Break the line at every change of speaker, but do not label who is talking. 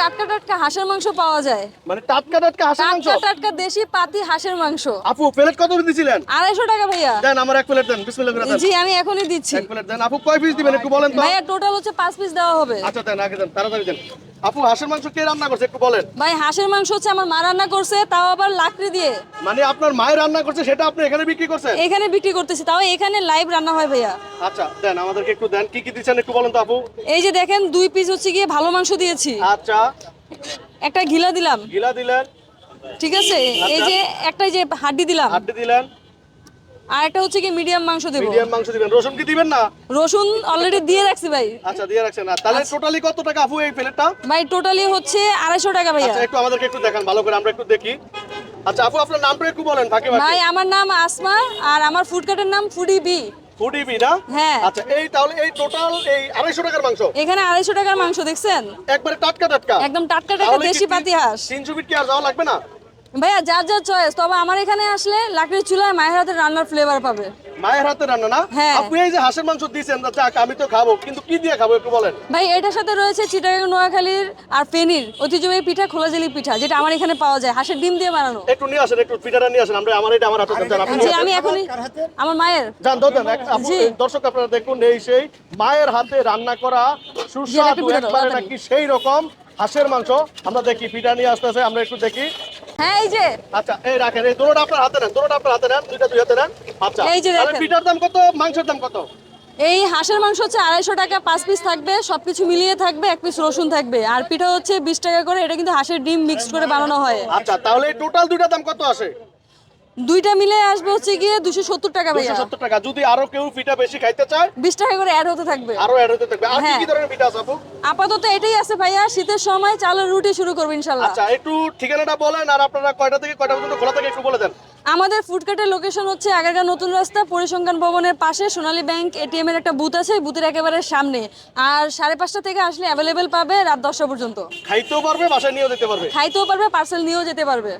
টাটকা টাটকা হাঁসের মাংস পাওয়া যায়।
মানে টাটকা টাটকা হাঁসের মাংস?
টাটকা টাটকা দেশি পাতি হাঁসের মাংস।
আপু প্লেট কত দিছিলেন?
আড়াইশো টাকা ভাইয়া।
দেন আমার এক প্লেট দেন বিসমিল্লাহ করে দেন।
জি আমি এখনই দিচ্ছি।
এক প্লেট দেন। আপু কয় পিস দিবেন একটু বলেন তো?
ভাইয়া টোটাল হচ্ছে পাঁচ পিস দেওয়া হবে।
আচ্ছা দেন আগে দেন তাড়াতাড়ি দেন। আপু হাঁসের মাংস কে রান্না করছে একটু বলেন।
ভাই হাঁসের মাংস হচ্ছে আমার মা রান্না করছে তাও আবার লাকড়ি দিয়ে।
মানে আপনার মায়ের রান্না করছে সেটা আপনি এখানে বিক্রি করছেন?
এখানে বিক্রি করতেছি তাও এখানে লাইভ রান্না হয় ভাইয়া।
আচ্ছা দেন আমাদেরকে একটু দেন কি কি দিচ্ছেন একটু বলেন তো আপু।
এই যে দেখেন দুই পিস হচ্ছে গিয়ে ভালো মাংস দিয়েছি।
আচ্ছা।
একটা ঘিলা দিলাম।
গিলা দিলেন।
ঠিক আছে? এই যে একটা যে হাড্ডি দিলাম।
হাড্ডি দিলেন।
আর একটা হচ্ছে কি মিডিয়াম মাংস দেবো।
মিডিয়াম মাংস দিবেন। রসুন কি দিবেন না?
রসুন অলরেডি দিয়ে রাখছি ভাই।
আচ্ছা দিয়ে রাখছেন না। তাহলে টোটালি কত টাকা আপু এই প্লেটটা?
ভাই টোটালি হচ্ছে আড়াইশো টাকা ভাইয়া।
আচ্ছা একটু আমাদেরকে একটু দেখান ভালো করে আমরা একটু দেখি। আচ্ছা আপু আপনার নামটা একটু বলেন ফাঁকে ফাঁকে।
ভাই আমার নাম আসমা আর আমার ফুডকার্টের নাম ফুডি বি
ফুডি বি না?
হ্যাঁ।
আচ্ছা এই তাহলে এই টোটাল এই আড়াইশো টাকার মাংস?
এখানে আড়াইশো টাকার মাংস দেখছেন?
একবারে টাটকা টাটকা।
একদম টাটকা টাটকা দেশি পাতি হাঁস
তিনশো ফিট কি আর যাওয়া লাগবে না?
ভাইয়া যার যার চয়েস তবে আমার এখানে আসলে লাকড়ির চুলায় মায়ের হাতের রান্নার ফ্লেভার পাবে।
মায়ের হাতে রান্না না?
হ্যাঁ।
আপনি এই যে হাঁসের মাংস দিয়েছেন যাক আমি তো খাব কিন্তু কি দিয়ে খাব একটু বলেন?
ভাই এটার সাথে রয়েছে চিটাগাং নোয়াখালীর আর ফেনীর ঐতিহ্যবাহী পিঠা খোলা জেলি পিঠা যেটা আমার এখানে পাওয়া যায়। হাঁসের ডিম দিয়ে বানানো।
একটু নিয়ে আসেন একটু পিঠাটা নিয়ে আসেন আমরা আমার এটা আমার হাতে দেন আপনি
আমি এখনই আমার মায়ের।
জান দেন। দর্শক আপনারা দেখুন এই সেই মায়ের হাতে রান্না করা সুস্বাদু একবারে নাকি সেই রকম হাঁসের মাংস। আমরা দেখি পিঠা নিয়ে আসতেছে আমরা একটু দেখি।
হ্যাঁ এই যে।
আচ্ছা এই রাখেন এই দুটোটা আপনার হাতে নেন দুটোটা আপনার হাতে নেন দুইটা দুই হাতে নেন। আচ্ছা
এই যে দেখেন।
পিঠার দাম কত মাংসের দাম কত?
এই হাঁসের মাংস হচ্ছে আড়াইশো টাকা পাঁচ পিস থাকবে সবকিছু মিলিয়ে থাকবে এক পিস রসুন থাকবে। আর পিঠা হচ্ছে বিশ টাকা করে এটা কিন্তু হাঁসের ডিম মিক্স করে বানানো হয়।
আচ্ছা তাহলে টোটাল দুইটা দাম কত আসে?
দুইটা মিলে আসবে হচ্ছে গিয়ে দুশো সত্তর টাকা
দুশো
ভাইয়া
সত্তর টাকা। যদি আরও কেউ পিঠা বেশি খাইতে চায়
বিশ টাকা করে অ্যাড হতে থাকবে।
আরও অ্যাড হতে থাকবে। আর কি
হ্যাঁ।
কি ধরনের পিঠা আছে আপু?
আপাতত এটাই আছে ভাইয়া। শীতের সময় চালের রুটি শুরু করব ইনশাল্লাহ।
আচ্ছা একটু ঠিকানাটা বলেন আর আপনারা কয়টা থেকে কয়টা পর্যন্ত খোলা থাকে একটু বলে দেন।
আমাদের ফুডকার্টের লোকেশন হচ্ছে আগারগাঁ নতুন রাস্তা পরিসংখ্যান ভবনের পাশে সোনালী ব্যাংক এটিএম এর একটা বুথ আছে। বুথের একেবারে সামনে। আর সাড়ে পাঁচটা থেকে আসলে অ্যাভেলেবেল পাবে রাত দশটা পর্যন্ত।
খাইতেও পারবে বাসায় নিয়েও যেতে পারবে।
খাইতেও পারবে পার্সেল নিয়েও যেতে পারবে।